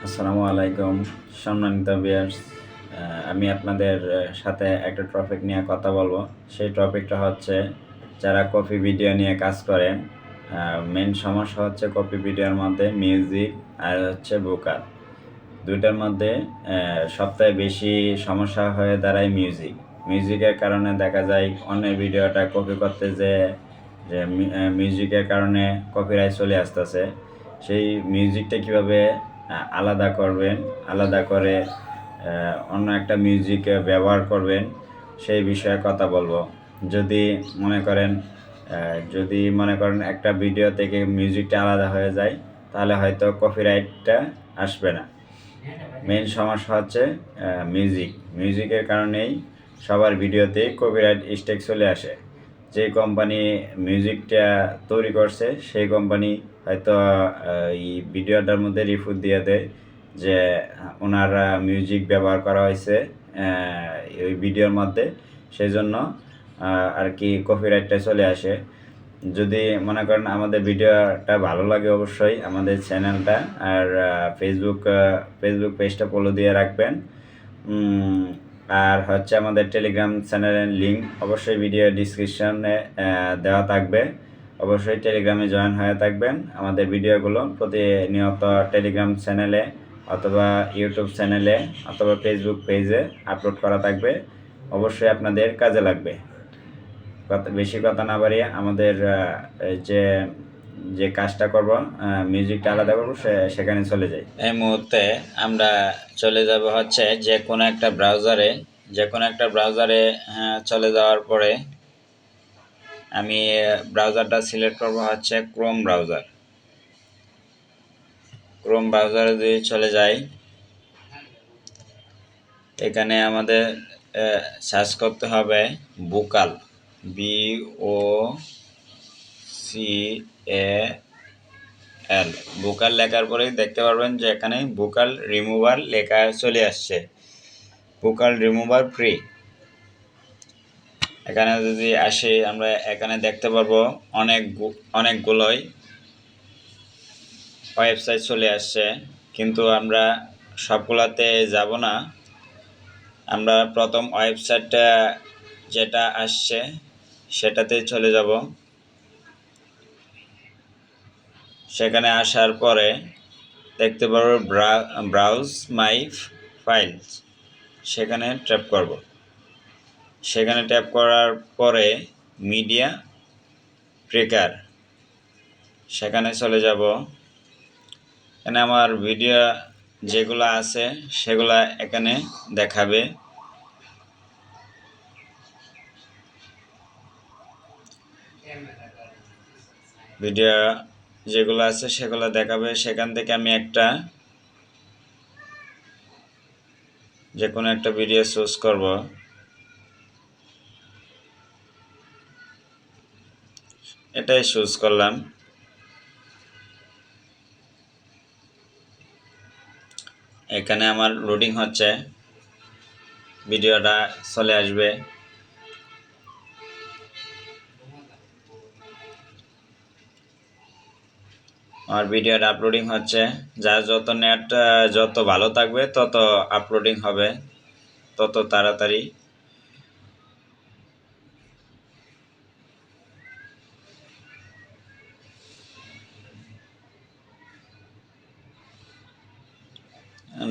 আসসালামু আলাইকুম, সম্মানিত বিয়ার্স আমি আপনাদের সাথে একটা টপিক নিয়ে কথা বলব। সেই টপিকটা হচ্ছে যারা কপি ভিডিও নিয়ে কাজ করেন মেন সমস্যা হচ্ছে কপি ভিডিওর মধ্যে মিউজিক আর হচ্ছে ভোকাল দুইটার মধ্যে সবথেকে বেশি সমস্যা হয়ে দাঁড়ায় মিউজিক মিউজিকের কারণে দেখা যায় অন্যের ভিডিওটা কপি করতে যে যে মিউজিকের কারণে কপিরাইট চলে আসতেছে। সেই মিউজিকটা কীভাবে আলাদা করবেন, আলাদা করে অন্য একটা মিউজিক ব্যবহার করবেন, সেই বিষয়ে কথা বলব। যদি মনে করেন যদি মনে করেন একটা ভিডিও থেকে মিউজিকটা আলাদা হয়ে যায়, তাহলে হয়তো কপিরাইটটা আসবে না। মেন সমস্যা হচ্ছে মিউজিক মিউজিকের কারণেই সবার ভিডিওতে কপিরাইট স্টেক চলে আসে। যে কোম্পানি মিউজিকটা তৈরি করছে, সেই কোম্পানি হয়তো এই ভিডিওটার মধ্যে রিফুট দিয়ে দেয় যে ওনার মিউজিক ব্যবহার করা হয়েছে ওই ভিডিওর মধ্যে। সেই জন্য আর কি কপিরাইটটা চলে আসে। যদি মনে করেন আমাদের ভিডিওটা ভালো লাগে অবশ্যই আমাদের চ্যানেলটা আর ফেসবুক ফেসবুক পেজটা ফলো দিয়ে রাখবেন। আর হচ্ছে আমাদের টেলিগ্রাম চ্যানেলের লিঙ্ক অবশ্যই ভিডিও ডিসক্রিপশনে দেওয়া থাকবে। অবশ্যই টেলিগ্রামে জয়েন হয়ে থাকবেন। আমাদের ভিডিওগুলো প্রতিনিয়ত টেলিগ্রাম চ্যানেলে অথবা ইউটিউব চ্যানেলে অথবা ফেসবুক পেজে আপলোড করা থাকবে। অবশ্যই আপনাদের কাজে লাগবে। বেশি কথা না বাড়িয়ে আমাদের যে যে কাজটা করব মিউজিকটা আলাদা করব সেখানে চলে যাই। এই মুহূর্তে আমরা চলে যাব হচ্ছে যে কোনো একটা ব্রাউজারে যে কোনো একটা ব্রাউজারে চলে যাওয়ার পরে আমি ব্রাউজারটা সিলেক্ট করব হচ্ছে ক্রোম ব্রাউজার ক্রোম ব্রাউজারে যদি চলে যাই, এখানে আমাদের সার্চ করতে হবে bocal B O C A এল বুকাল লেখার পরেই দেখতে পারবেন যে এখানে বুকাল রিমুভার লেখা চলে আসছে। বুকাল রিমুভার ফ্রি এখানে যদি আসি, আমরা এখানে দেখতে পারব অনেক অনেকগুলোই ওয়েবসাইট চলে আসছে। কিন্তু আমরা সবগুলাতে যাব না। আমরা প্রথম ওয়েবসাইটটা যেটা আসছে সেটাতে চলে যাব। সেখানে আসার পরে দেখতে পারব ব্রাউজ মাই ফাইলস সেখানে ট্যাপ করব। সেখানে ট্যাপ করার পরে মিডিয়া ট্রেকার সেখানে চলে যাব। এখানে আমার ভিডিও যেগুলো আছে সেগুলা এখানে দেখাবে। ভিডিও যেগুলো আছে সেগুলো দেখাবে। সেখান থেকে আমি একটা যে কোনো একটা ভিডিও চুজ করব। এটাই চুজ করলাম। এখানে আমার লোডিং হচ্ছে। ভিডিওটা চলে আসবে। আমার ভিডিওটা আপলোডিং হচ্ছে। যার যত নেট যত ভালো থাকবে, তত আপলোডিং হবে। তত তাড়াতাড়ি।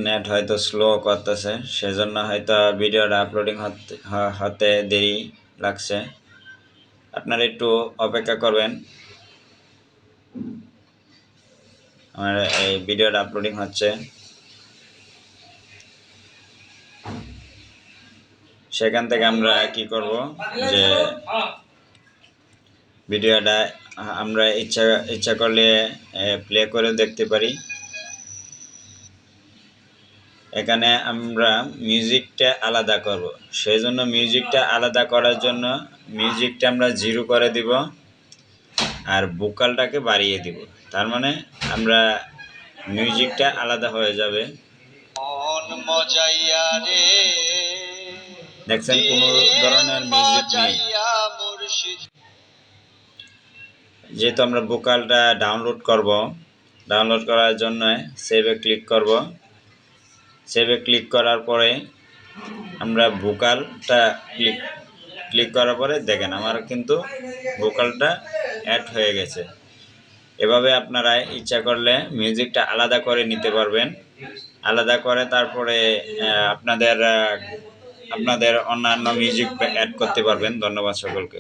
নেট হয়তো স্লো করতেছে, সেজন্য হয়তো ভিডিওটা আপলোডিং হতে দেরি লাগছে। আপনারা একটু অপেক্ষা করবেন। আমার এই ভিডিওটা আপলোডিং হচ্ছে। সেখান থেকে আমরা কি করব? যে ভিডিওটা আমরা ইচ্ছা ইচ্ছা করলে প্লে করে দেখতে পারি। এখানে আমরা মিউজিকটা আলাদা করব। সেই জন্য মিউজিকটা আলাদা করার জন্য মিউজিকটা আমরা জিরো করে দিব আর ভোকালটাকে বাড়িয়ে দিব। তার মানে আমরা মিউজিকটা আলাদা হয়ে যাবে। দেখছেন কোনো ধরনের মিউজিক নেই। যেহেতু আমরা ভোকালটা ডাউনলোড করব ডাউনলোড করার জন্য সেভে ক্লিক করব। সেভে ক্লিক করার পরে আমরা ভোকালটা ক্লিক ক্লিক করার পরে দেখেন আমার কিন্তু ভোকালটা অ্যাড হয়ে গেছে। এভাবে আপনারা ইচ্ছা করলে মিউজিকটা আলাদা করে নিতে পারবেন। আলাদা করে তারপরে আপনাদের আপনাদের অন্যান্য মিউজিক অ্যাড করতে পারবেন। ধন্যবাদ সকলকে।